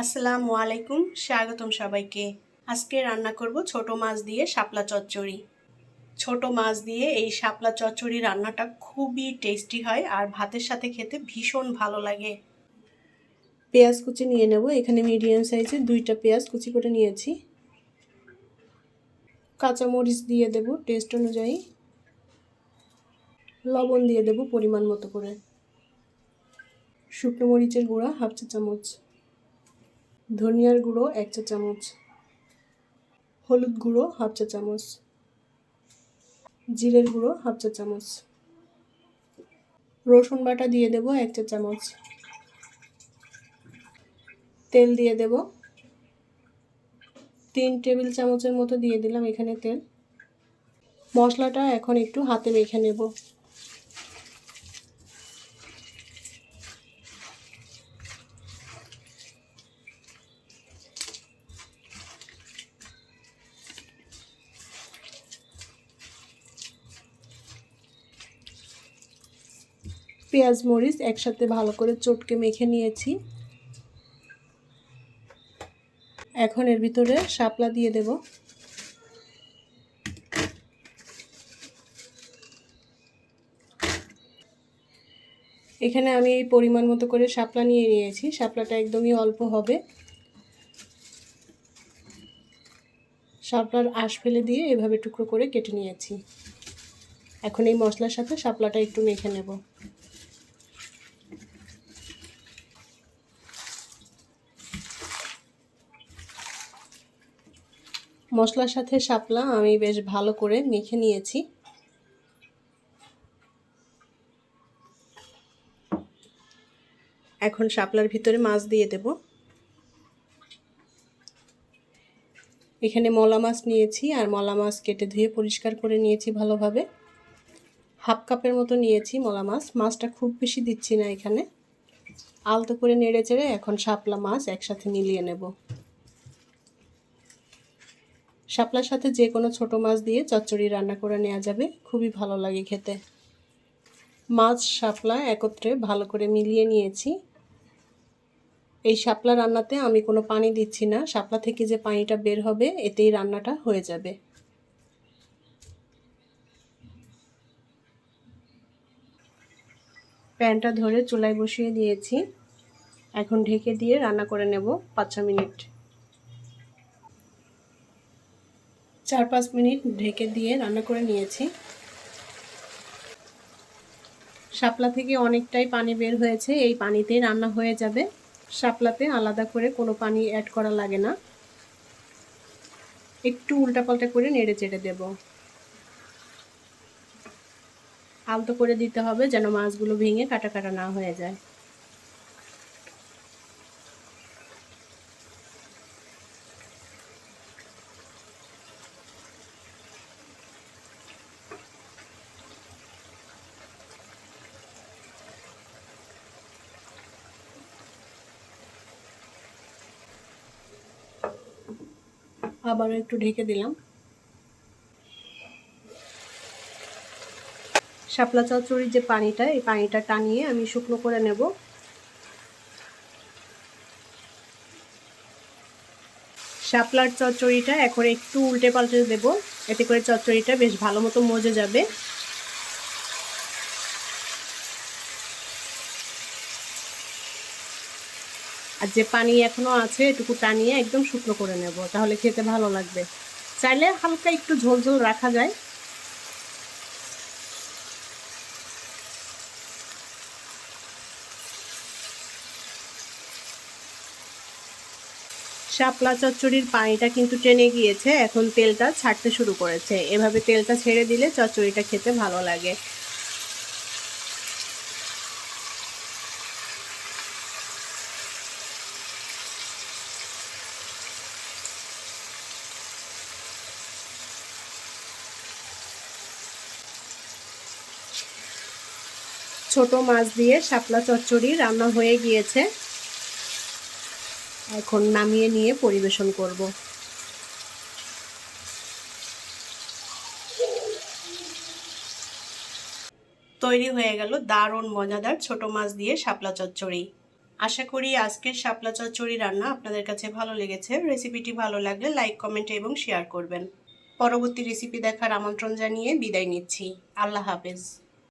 আসসালামু আলাইকুম, স্বাগতম সবাইকে। আজকে রান্না করব ছোট মাছ দিয়ে শাপলা চচ্চড়ি। ছোট মাছ দিয়ে এই শাপলা চচ্চড়ি রান্নাটা খুবই টেস্টি হয় আর ভাতের সাথে খেতে ভীষণ ভালো লাগে। পেঁয়াজ কুচি নিয়ে নেব, এখানে মিডিয়াম সাইজের দুইটা পেঁয়াজ কুচি করে নিয়েছি। কাঁচামরিচ দিয়ে দেব টেস্ট অনুযায়ী। লবণ দিয়ে দেব পরিমাণ মতো করে। শুকনো মরিচের গুঁড়া হাফ চা চামচ। ধনিয়ার গুঁড়ো এক চা চামচ। হলুদ গুঁড়ো হাফ চা চামচ। জিরের গুঁড়ো হাফ চা চামচ। রসুন বাটা দিয়ে দেব এক চা চামচ। তেল দিয়ে দেব। তিন টেবিল চামচের মতো দিয়ে দিলাম এখানে তেল। মশলাটা এখন একটু হাতে মেখে নেব। পেঁয়াজ মরিচ একসাথে ভালো করে চটকে মেখে নিয়েছি। এখন এর ভিতরে শাপলা দিয়ে দেব। এখানে আমি এই পরিমাণ মতো করে শাপলা নিয়ে নিয়েছি। শাপলাটা একদমই অল্প হবে। শাপলার আঁশ ফেলে দিয়ে এভাবে টুকরো করে কেটে নিয়েছি। এখন এই মশলার সাথে শাপলাটা একটু মেখে নেব। মশলার সাথে শাপলা আমি বেশ ভালো করে মেখে নিয়েছি। এখন শাপলার ভিতরে মাছ দিয়ে দেব। এখানে মলা মাছ নিয়েছি আর মলা মাছ কেটে ধুয়ে পরিষ্কার করে নিয়েছি ভালোভাবে। হাফ কাপের মতো নিয়েছি মলা মাছ, মাছটা খুব বেশি দিচ্ছি না এখানে। আলতো করে নেড়ে চেড়ে এখন শাপলা মাছ একসাথে মিলিয়ে নেব। শাপলার সাথে যে কোনো ছোট মাছ দিয়ে চচ্চড়ি রান্না করে নেওয়া যাবে। খুবই ভালো লাগে খেতে। মাছ, শাপলা একত্রে ভালো করে মিলিয়ে নিয়েছি। এই শাপলা রান্নাতে আমি কোনো পানি দিচ্ছি না। শাপলা থেকে যে পানিটা বের হবে, এতেই রান্নাটা হয়ে যাবে। প্যানটা ধরে চুলায় বসিয়ে দিয়েছি। এখন ঢেকে দিয়ে রান্না করে নেব পাঁচ ছ মিনিট। চার পাঁচ মিনিট ঢেকে দিয়ে রান্না করে নিয়েছি। শাপলা থেকে অনেকটাই পানি বের হয়েছে, এই পানিতেই রান্না হয়ে যাবে। শাপলাতে আলাদা করে কোনো পানি অ্যাড করা লাগে না। একটু উল্টাপাল্টা করে নেড়ে চেড়ে দেব। আলতো করে দিতে হবে যেন মাছগুলো ভেঙে কাটা কাটা না হয়ে যায়। আবারও একটু ঢেকে দিলাম। শাপলা চচ্চড়ির যে পানিটা, এই পানিটা টানিয়ে আমি শুকনো করে নেব। শাপলার চচ্চড়িটা এখন একটু উল্টে পাল্টে দেব। এতে করে চচ্চড়িটা বেশ ভালো মতো মজে যাবে। আর যে পানি এখনও আছে, এটুকু টানিয়ে একদম শুকনো করে নেব, তাহলে খেতে ভালো লাগবে। চাইলে হালকা একটু ঝোল ঝোল রাখা যায়। শাপলা চচ্চড়ির পানিটা কিন্তু টেনে গিয়েছে, এখন তেলটা ছাড়তে শুরু করেছে। এভাবে তেলটা ছেড়ে দিলে চচ্চড়িটা খেতে ভালো লাগে। ছোট মাছ দিয়ে শাপলা চচ্চড়ি রান্না হয়ে গিয়েছে। এখন নামিয়ে নিয়ে পরিবেশন করব। তৈরি হয়ে গেল দারুণ মজাদার ছোট মাছ দিয়ে শাপলা চচ্চড়ি। আশা করি আজকের শাপলা চচ্চড়ি রান্না আপনাদের কাছে ভালো লেগেছে। রেসিপিটি ভালো লাগলে লাইক, কমেন্ট এবং শেয়ার করবেন। পরবর্তী রেসিপি দেখার আমন্ত্রণ জানিয়ে বিদায় নিচ্ছি। আল্লাহ হাফেজ।